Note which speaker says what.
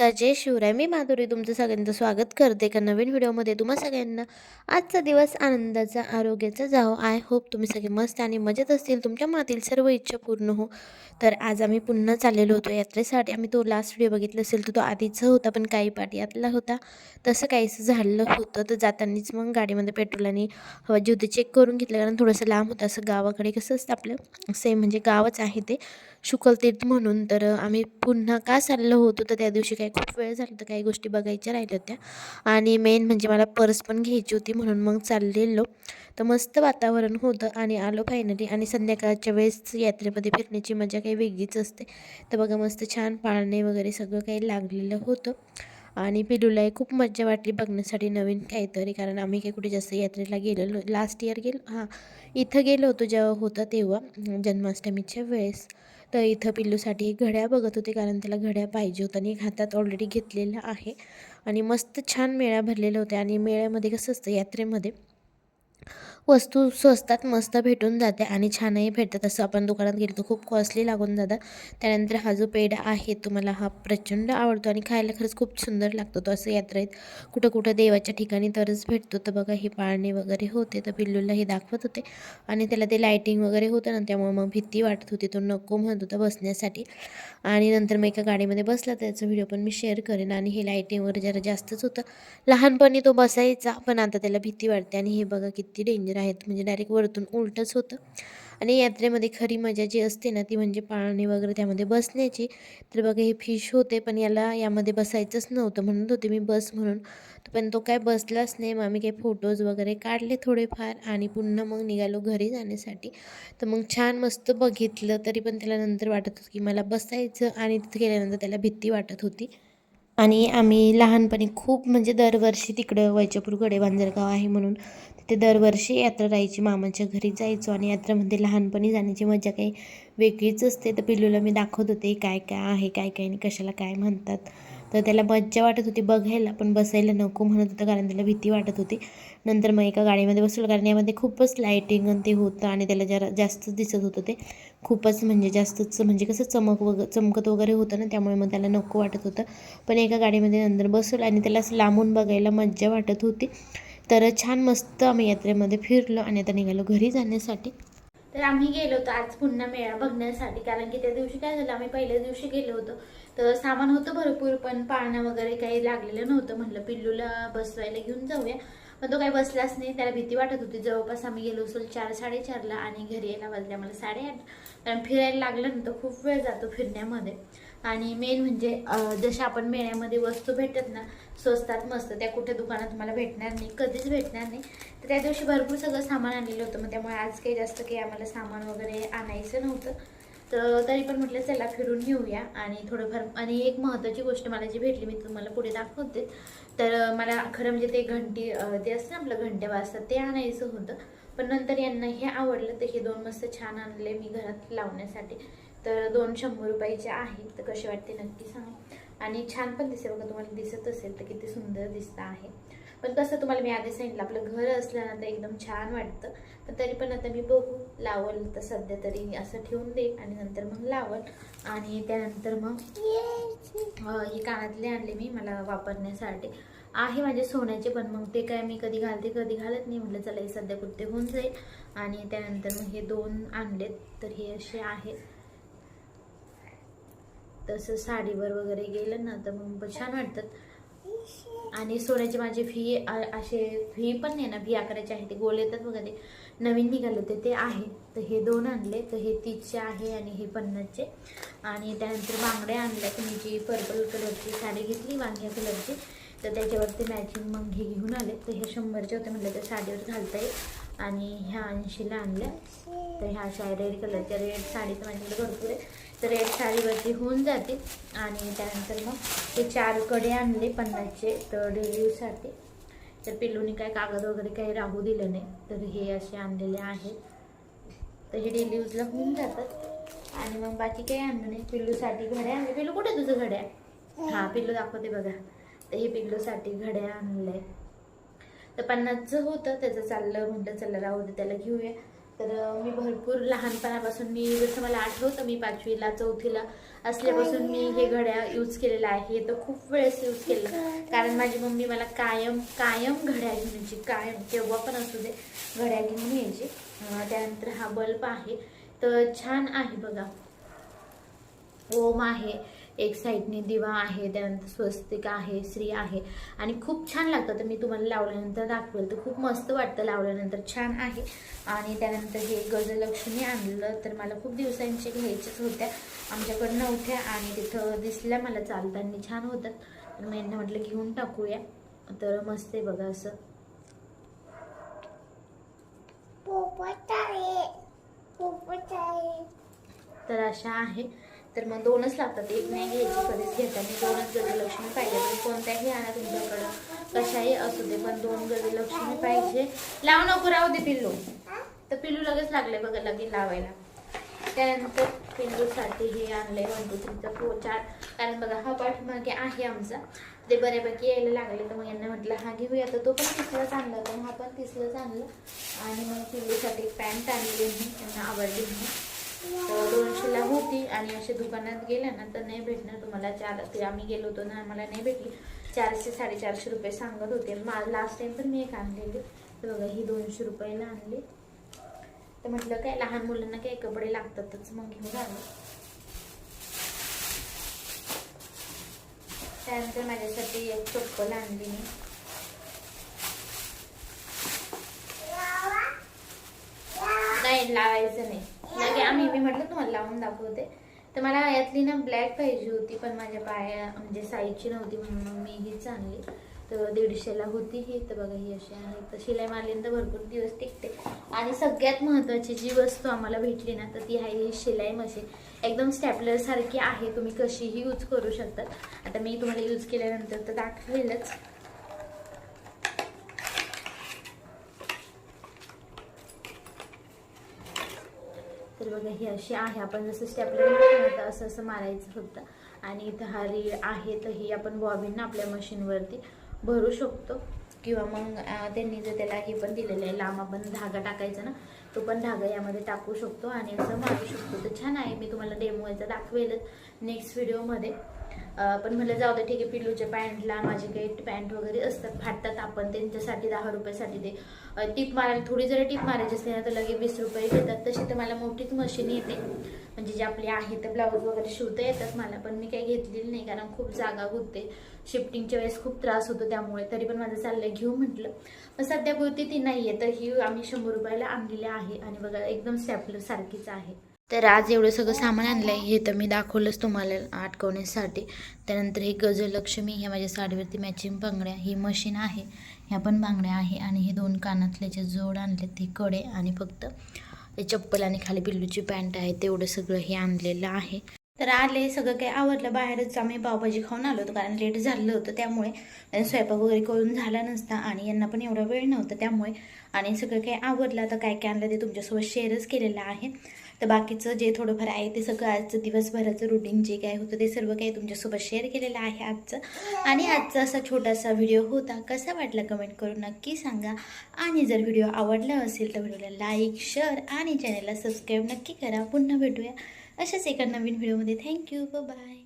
Speaker 1: नमस्कार जय शिवराय मी माधुरी तुमचं सगळ्यांचं स्वागत करते एका नवीन व्हिडिओमध्ये. तुम्हा सगळ्यांना आजचा दिवस आनंदाचा आरोग्याचा जाओ आय होप तुम्ही सगळे मस्त आणि मजेत असतील. तुमच्या मनातील सर्व इच्छा पूर्ण हो. तर आज आम्ही पुन्हा चाललेलो होतो यात्रेसाठी. आम्ही तो लास्ट व्हिडिओ बघितला असेल तर तो आधीचा होता पण काही पाठ यातला होता. तसं काहीसं झालं होतं. तर जातानीच मग गाडीमध्ये पेट्रोल आणि हवाची होती चेक करून घेतलं. कारण थोडंसं लांब होतं. असं गावाकडे कसं असतं आपलं? सेम म्हणजे गावच आहे ते. शुकलतीर्थ म्हणून. तर आम्ही पुन्हा का चाललो होतो? तर त्या दिवशी काही खूप वेळ झाला तर काही गोष्टी बघायच्या राहिल्या होत्या. आणि मेन म्हणजे मला पर्स पण घ्यायची होती म्हणून मग चाललेलो. तर मस्त वातावरण होतं आणि आलो फायनली आणि संध्याकाळच्या वेळेस यात्रेमध्ये फिरण्याची मजा काही वेगळीच असते. तर बघा मस्त छान पाळणे वगैरे सगळं काही लागलेलं होतं. आणि पिलूलाही खूप मजा वाटली बघण्यासाठी नवीन काहीतरी. कारण आम्ही काही कुठे जास्त यात्रेला गेलेलो लास्ट इयर गेलो हां इथं गेलो होतो जेव्हा होतं तेव्हा जन्माष्टमीच्या वेळेस. तर इथं पिल्लूसाठी एक बघत होते कारण त्याला घड्या पाहिजे होतं आणि एक हातात ऑलरेडी घेतलेलं आहे. आणि मस्त छान मेळ्या भरलेल्या होत्या आणि मेळ्यामध्ये कसं असतं यात्रेमध्ये वस्तू स्वस्तात मस्त भेटून जाते आणि छानही भेटतात. असं आपण दुकानात गेलो तर खूप कॉस्टली लागून जातात त्यानंतर हा जो पेढा आहे तो मला हा प्रचंड आवडतो आणि खायला खरंच खूप सुंदर लागतो. तो असं यात्रेत कुठं कुठं देवाच्या ठिकाणी तरच भेटतो. तर बघा हे पाळणे वगैरे होते तर पिल्लूला हे दाखवत होते. आणि त्याला ते लायटिंग वगैरे होतं ना त्यामुळे मग भीती वाटत होती. तो नको म्हणत होता बसण्यासाठी. आणि नंतर मग एका गाडीमध्ये बसला. त्याचा व्हिडिओ पण मी शेअर करेन. आणि हे लायटिंग वगैरे जरा जास्तच होतं. लहानपणी तो बसायचा पण आता त्याला भीती वाटते. आणि हे बघा किती किती डेंजर आहेत. म्हणजे डायरेक्ट वरतून उलटच होतं. आणि यात्रेमध्ये खरी मजा जी असते ना ती म्हणजे पाळणे वगैरे त्यामध्ये बसण्याची. तर बघा हे फिश होते पण याला यामध्ये बसायचंच नव्हतं. म्हणत होते मी बस म्हणून. पण तो काय बसलाच नाही. मग आम्ही काही फोटोज वगैरे काढले थोडेफार आणि पुन्हा मग निघालो घरी जाण्यासाठी. तर मग छान मस्त बघितलं तरी पण त्याला नंतर वाटत होतं की मला बसायचं आणि तिथे गेल्यानंतर त्याला भीती वाटत होती. आणि आम्ही लहानपणी खूप म्हणजे दरवर्षी तिकडं वैजापूर गडे बांजरगाव आहे म्हणून तिथे दरवर्षी यात्रा राहायची. मामाच्या घरी जायचो आणि यात्रेमध्ये लहानपणी जाण्याची मजा काही वेगळीच असते. तर पिल्लूला मी दाखवत होते काय काय आहे काय काय आणि कशाला काय म्हणतात? तर त्याला मज्जा वाटत होती बघायला पण बसायला नको म्हणत होतं कारण त्याला भीती वाटत होती. नंतर मग एका गाडीमध्ये बसलो कारण यामध्ये खूपच लायटिंग आणि ते होतं आणि त्याला जरा जास्तच दिसत होतं ते. खूपच म्हणजे जास्तच म्हणजे कसं चमक वग चमकत वगैरे होतं ना त्यामुळे मग त्याला नको वाटत होतं. पण एका गाडीमध्ये नंतर बसवलं आणि त्याला असं लांबून बघायला मज्जा वाटत होती. तर छान मस्त आम्ही यात्रेमध्ये फिरलो आणि आता निघालो घरी जाण्यासाठी. तर आम्ही गेलो होतो. आज पुन्हा मेळा बघण्यासाठी. कारण की त्या दिवशी काय झालं आम्ही पहिल्याच दिवशी गेलो होतो. तर सामान होतं भरपूर पण पाळणं वगैरे काही लागलेलं नव्हतं. म्हटलं पिल्लूला बसवायला घेऊन जाऊया. पण तो काही बसलाच नाही. त्याला भीती वाटत होती. जवळपास आम्ही गेलो असेल चार साडेचारला आणि घरी यायला वाजल्या मला साडेआठ. कारण फिरायला लागलं ना तर खूप वेळ जातो फिरण्यामध्ये. आणि मेन म्हणजे जशा आपण मेळ्यामध्ये वस्तू भेटत ना स्वस्तात मस्त त्या कुठे दुकानात मला भेटणार नाही कधीच भेटणार नाही. तर त्या दिवशी भरपूर सगळं सामान आणलेलं होतं मग त्यामुळे आज काही जास्त काही आम्हाला सामान वगैरे आणायचं नव्हतं. तर तरी पण म्हटलं चला फिरून घेऊया आणि थोडंफार आणि एक महत्त्वाची गोष्ट मला जी भेटली मी तुम्हाला पुढे दाखवते. तर मला खरं म्हणजे ते घंटी ते असतं ना आपलं घंटे वाजतात ते आणायचं होतं. पण नंतर यांना हे आवडलं तर हे दोन मस्त छान आणले मी घरात लावण्यासाठी. तर दोन शंभर रुपयाचे आहेत. तर कसे वाटते नक्की सांगा. आणि छान पण दिसेल बघा तुम्हाला दिसत असेल तर किती सुंदर दिसतं आहे. पण तसं तुम्हाला मी आधी सांगितलं आपलं घर असल्यानं तर एकदम छान वाटतं. पण तरी पण आता मी बघू लावल तर सध्या तरी असं ठेवून देईल आणि नंतर मग लावल. आणि त्यानंतर मग हे कानातले आणले मी मला वापरण्यासाठी. आहे माझे सोन्याचे पण मग ते काय मी कधी घालते कधी घालत नाही. म्हटलं चला हे सध्या कुठे होऊन जाईल. आणि त्यानंतर मग हे दोन आणलेत. तर हे असे आहेत तसं साडीवर वगैरे गेलं ना तर मग छान वाटतात आणि सोन्याची माझी फी असे फी पण नाही ना फी अकराची आहे ते गोल येतात बघा ते. नवीन निघाले होते ते आहे. तर हे दोन आणले तर हे तीसचे आहे आणि हे पन्नासचे. आणि त्यानंतर बांगड्या आणल्या तर मी जी पर्पल कलरची साडी घेतली वांग्या कलरची तर त्याच्यावरती मॅचिंग मग हे घेऊन आले. तर हे शंभरचे होते म्हटलं तर साडीवर घालता येईल. आणि ह्या ऐंशीला आणल्या. तर ह्या अशा रेड कलरच्या रेड साडी तर माझ्याकडे भरपूर आहे. तर रेड साडीवरती होऊन जाते आणि त्यानंतर मग हे चारकडे आणले पन्नासचे तर डेली यूजसाठी तर पिल्लूनी काय कागद वगैरे काही राहू दिलं नाही. तर हे असे आणलेले आहेत. तर हे डेली यूजला होऊन जातात. आणि मग बाकी काही आणलं नाही. पिल्लूसाठी घड्या आणले पिल्लू कुठे तुझं घड्या? हां पिल्लू दाखवते बघा. तर हे पिल्लूसाठी घड्या आणलंय. तर पन्नासचं होतं. त्याचं चाललं म्हटलं चला राहू दे त्याला घेऊया.
Speaker 2: तर मी भरपूर लहानपणापासून मी जसं मला आठवतं मी पाचवीला चौथीला असल्यापासून मी हे घड्या यूज केलेलं आहे. हे तर खूप वेळेस यूज केलं. कारण माझी मम्मी मला कायम कायम घड्या घेऊन यायची. कायम केव्हा पण असू दे घड्या घेऊन यायची. त्यानंतर हा बल्ब आहे. तर छान आहे बघा. ओम आहे. एक साईडने दिवा आहे त्यानंतर स्वस्तिक आहे श्री आहे. आणि खूप छान लागतं. तर मी तुम्हाला लावल्यानंतर दाखवेल. तर खूप मस्त वाटतं लावल्यानंतर. छान आहे. आणि त्यानंतर हे गजलक्ष्मी आणलं तर मला खूप दिवसांचे घ्यायच्याच होत्या. आमच्याकडं नव्हत्या आणि तिथं दिसल्या मला चालताना. छान होतात तर मी यांना म्हटलं घेऊन टाकूया. तर मस्त आहे बघा असं. तर अशा आहे. तर मग दोनच लागतात. एक नाही घ्यायची कधीच घेताना दोनच गजलक्ष्मी पाहिजे. पण कोणत्याही आणा तुमच्याकडं. कशाही असू दे पण दोन गजलक्ष्मी पाहिजे. लाव नको राहू दे पिल्लू. तर पिल्लू लगेच लागले बघा लगेच लावायला. त्यानंतर पिल्लूसाठी हे आणलंय वन टू थ्रीचा फोर चार. कारण बघा हा पाठीमागे आहे आमचा. ते बऱ्यापैकी यायला लागले. तर मग यांना म्हटलं हा घेऊया. तर तो पण तिसराच आणला पण हा पण तिसराच आणला आणि मग पिल्लूसाठी पॅन्ट आणली मी त्यांना आवडली मी तर दोनशेला होती आणि अशा दुकानात गेल्या ना तर नाही भेटणार तुम्हाला चार ते आम्ही गेलो होतो ना आम्हाला नाही भेटली. चारशे साडेचारशे रुपये सांगत होते. मा लास्ट टाइम पण मी एक आणलेली. तर बघा ही दोनशे रुपयाला आणली. तर म्हटलं काय लहान मुलांना काही कपडे लागतातच मग घेऊन आलो. त्यानंतर माझ्यासाठी एक चप्पल आणली मी. नाही लावायचं नाही. लगे मी मी म्हटलं तुम्हाला लावून दाखवते. तर मला यातली ना ब्लॅक पाहिजे होती पण माझ्या पाया म्हणजे साईजची नव्हती म्हणून मी हीच आणली तर दीडशेला होती ही तर बघा ही अशी आहे. तर शिलाई मारल्यानंतर भरपूर दिवस टिकते. आणि सगळ्यात महत्त्वाची जी वस्तू आम्हाला भेटली ना तर ती आहे ही शिलाई मशीन. एकदम स्टॅपलरसारखी आहे तुम्ही कशीही यूज करू शकतात. आता मी तुम्हाला यूज केल्यानंतर तर दाखवेलच. बघा ही अशी आहे. आपण जसं स्टेपलर होतं असं असं मारायचं होतं. आणि इथं हा रीळ आहे तर ही आपण बॉबिन आपल्या मशीनवरती भरू शकतो. किंवा मग त्यांनी जर त्याला हे पण दिलेलं आहे लांब आपण धागा टाकायचा ना तो पण धागा यामध्ये टाकू शकतो आणि असं मारू शकतो. तर छान आहे. मी तुम्हाला डेमो याचा दाखवेलच नेक्स्ट व्हिडिओमध्ये पण म्हटलं जाऊ दे ठीक आहे पिल्लूच्या पॅन्टला माझे काही पॅन्ट वगैरे असतात फाटतात आपण त्यांच्यासाठी दहा रुपयासाठी ते टीप मारायला थोडी जरी टीप मारायची असते ना तर लगेच वीस रुपये घेतात तशी तर मला मोठीच मशीन येते. म्हणजे जे आपले आहे ते ब्लाऊज वगैरे शिवता येतात मला पण मी काही घेतलेली नाही कारण खूप जागा गुंतते शिफ्टिंगच्या वेळेस खूप त्रास होतो त्यामुळे तरी पण माझं चाललंय घेऊ म्हटलं. पण सध्या पुरती ती नाही आहे तर ही आम्ही शंभर रुपयाला आणलेली आहे. आणि बघा एकदम स्टॅपलर सारखीच आहे. तर आज एवढं सगळं सामान आणलं आहे हे तर मी दाखवलंच तुम्हाला अटकवण्यासाठी त्यानंतर हे गजलक्ष्मी ह्या माझ्या साडीवरती मॅचिंग बांगड्या ही मशीन आहे ह्या पण बांगड्या आहे आणि हे दोन कानातल्याचे जोड आणले ते कडे आणि फक्त ते चप्पल आणि खाली पिल्लूची पॅन्ट आहे तेवढं सगळं हे आणलेलं आहे. तर आले सगळं काही आवडलं बाहेरच आम्ही पावभाजी खाऊन आलो होतो कारण लेट झालं होतं त्यामुळे स्वयंपाक वगैरे करून झाला नसता आणि यांना पण एवढा वेळ नव्हता त्यामुळे आणि सगळं काही आवडलं आता काय काय आणलं ते तुमच्यासोबत शेअरच केलेलं आहे. तर बाकीचं जे थोडंफार आहे ते सगळं आजचं दिवसभराचं रुटीन जे काय होतं ते सर्व काही तुमच्यासोबत शेअर केलेलं आहे आजचं. आणि आजचा असा छोटासा व्हिडिओ होता. कसा वाटला कमेंट करून नक्की सांगा. आणि जर व्हिडिओ आवडला असेल तर व्हिडिओला लाईक शेअर आणि चॅनलला सबस्क्राईब नक्की करा. पुन्हा भेटूया अशाच एका नवीन व्हिडिओमध्ये थँक्यू बाय